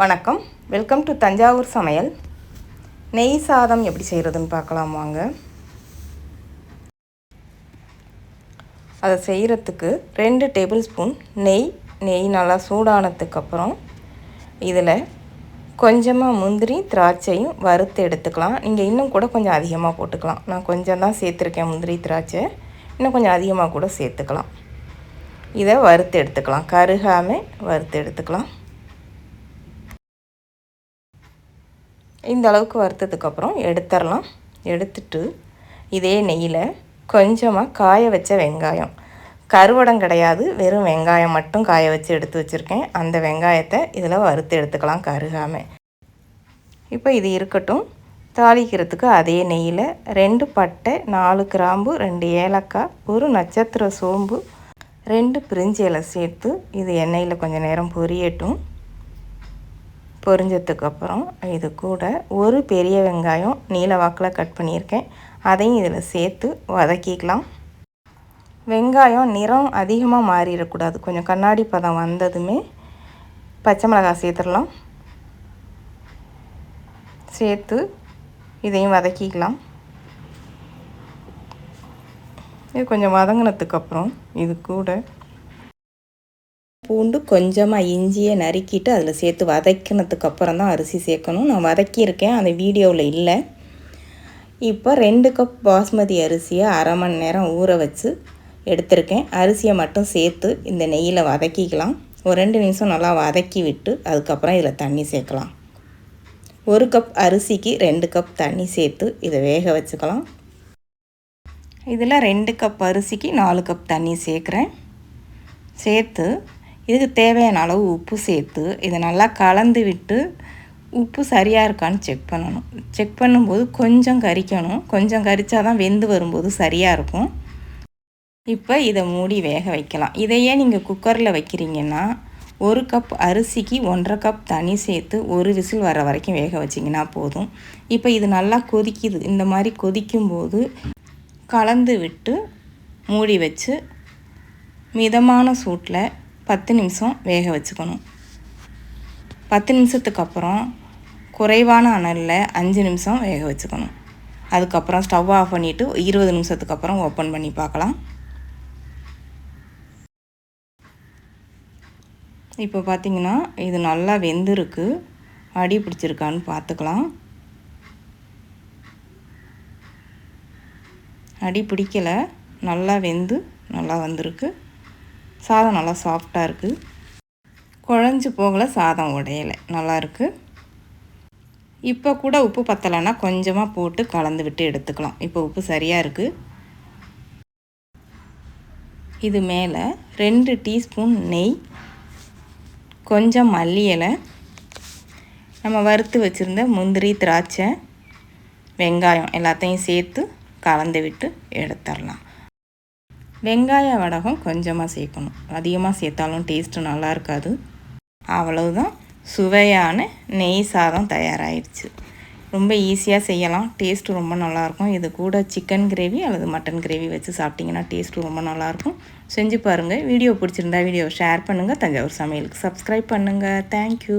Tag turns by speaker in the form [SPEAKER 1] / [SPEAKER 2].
[SPEAKER 1] வணக்கம். Welcome to Thanjavur சமையல். நெய் சாதம் எப்படி செய்கிறதுன்னு பார்க்கலாம் வாங்க. அதை செய்கிறதுக்கு ரெண்டு டேபிள் ஸ்பூன் நெய். நெய் நல்லா சூடானதுக்கப்புறம் இதில் கொஞ்சமாக முந்திரி திராட்சையும் வறுத்து எடுத்துக்கலாம். நீங்கள் இன்னும் கூட கொஞ்சம் அதிகமாக போட்டுக்கலாம். நான் கொஞ்சம் தான் சேர்த்துருக்கேன் முந்திரி திராட்சை. இன்னும் கொஞ்சம் அதிகமாக கூட சேர்த்துக்கலாம். இதை வறுத்து எடுத்துக்கலாம். கருகாமல் வறுத்து எடுத்துக்கலாம். இந்த அளவுக்கு வறுத்ததுக்கப்புறம் எடுத்துடலாம். எடுத்துட்டு இதே நெய்யில் கொஞ்சமாக காய வச்ச வெங்காயம். கருவடம் கிடையாது வெறும் வெங்காயம் மட்டும் காய வச்சு எடுத்து வச்சுருக்கேன். அந்த வெங்காயத்தை இதில் வறுத்து எடுத்துக்கலாம் கருகாமல் இப்போ இது இருக்கட்டும். தாளிக்கிறதுக்கு அதே நெய்யில் ரெண்டு பட்டை நாலு கிராம்பு ரெண்டு ஏலக்காய் ஒரு நட்சத்திர சோம்பு ரெண்டு பிரிஞ்சி இலை சேர்த்து இது எண்ணெயில் கொஞ்சம் நேரம் பொரியட்டும். பொரிஞ்சதுக்கப்புறம் இது கூட ஒரு பெரிய வெங்காயம் நீல வாக்கில் கட் பண்ணியிருக்கேன். அதையும் இதில் சேர்த்து வதக்கிக்கலாம். வெங்காயம் நிறம் அதிகமாக மாறிடக்கூடாது. கொஞ்சம் கண்ணாடி பதம் வந்ததுமே பச்சை மிளகாய் சேர்த்துடலாம். சேர்த்து இதையும் வதக்கிக்கலாம். இது கொஞ்சம் வதங்கினதுக்கப்புறம் இது கூட பூண்டு கொஞ்சமாக இஞ்சியை நறுக்கிட்டு அதில் சேர்த்து வதக்கினதுக்கு அப்புறம் தான் அரிசி சேர்க்கணும். நான் வதக்கியிருக்கேன் அந்த வீடியோவில் இல்லை. இப்போ ரெண்டு கப் பாஸ்மதி அரிசியை அரை மணி நேரம் ஊற வச்சு எடுத்திருக்கேன். அரிசியை மட்டும் சேர்த்து இந்த நெய்யில் வதக்கிக்கலாம். ஒரு ரெண்டு நிமிஷம் நல்லா வதக்கி விட்டு அதுக்கப்புறம் இதில் தண்ணி சேர்க்கலாம். ஒரு கப் அரிசிக்கு ரெண்டு கப் தண்ணி சேர்த்து இதை வேக வச்சுக்கலாம். இதில் ரெண்டு கப் அரிசிக்கு நாலு கப் தண்ணி சேர்க்குறேன். சேர்த்து இதுக்கு தேவையான அளவு உப்பு சேர்த்து இதை நல்லா கலந்து விட்டு உப்பு சரியாக இருக்கான்னு செக் பண்ணணும். செக் பண்ணும்போது கொஞ்சம் கறிக்கணும் கொஞ்சம் கறிச்சா தான் வெந்து வரும்போது சரியாக இருக்கும். இப்போ இதை மூடி வேக வைக்கலாம். இதையே நீங்கள் குக்கரில் வைக்கிறீங்கன்னா ஒரு கப் அரிசிக்கு ஒன்றரை கப் தண்ணி சேர்த்து ஒரு விசில் வர வரைக்கும் வேக வச்சிங்கன்னா போதும். இப்போ இது நல்லா கொதிக்குது. இந்த மாதிரி கொதிக்கும்போது கலந்து விட்டு மூடி வச்சு மிதமான சூட்டில் பத்து நிமிஷம் வேக வச்சுக்கணும். பத்து நிமிஷத்துக்கு அப்புறம் குறைவான அனலில் அஞ்சு நிமிஷம் வேக வச்சுக்கணும். அதுக்கப்புறம் ஸ்டவ் ஆஃப் பண்ணிவிட்டு இருபது நிமிஷத்துக்கு அப்புறம் ஓப்பன் பண்ணி பார்க்கலாம். இப்போ பார்த்திங்கன்னா இது நல்லா வெந்திருக்கு. அடி பிடிச்சிருக்கான்னு பார்த்துக்கலாம். அடி பிடிக்கலை. நல்லா வெந்து நல்லா வந்திருக்கு. சாதம் நல்லா சாஃப்டாக இருக்குது குழஞ்சி போகலை சாதம் உடையலை. நல்லாயிருக்கு இப்போ கூட உப்பு பத்தலைன்னா கொஞ்சமாக போட்டு கலந்து விட்டு எடுத்துக்கலாம். இப்போ உப்பு சரியாக இருக்குது இது மேலே ரெண்டு டீஸ்பூன் நெய் கொஞ்சம் மல்லி இலை நம்ம வறுத்து வச்சுருந்த முந்திரி திராட்சை வெங்காயம் எல்லாத்தையும் சேர்த்து கலந்து விட்டு எடுத்துடலாம். வெங்காய வடகம் கொஞ்சமாக சேர்க்கணும். அதிகமாக சேர்த்தாலும் டேஸ்ட்டு நல்லா இருக்காது. அவ்வளவுதான். சுவையான நெய் சாதம் தயாராகிடுச்சு ரொம்ப ஈஸியாக செய்யலாம். டேஸ்ட்டு ரொம்ப நல்லாயிருக்கும் இது கூட சிக்கன் கிரேவி அல்லது மட்டன் கிரேவி வச்சு சாப்பிட்டிங்கன்னா டேஸ்ட்டு ரொம்ப நல்லாயிருக்கும் செஞ்சு பாருங்கள் வீடியோ பிடிச்சிருந்தா வீடியோ ஷேர் பண்ணுங்கள் தஞ்சாவூர் சமையலுக்கு சப்ஸ்கிரைப் பண்ணுங்கள் தேங்க்யூ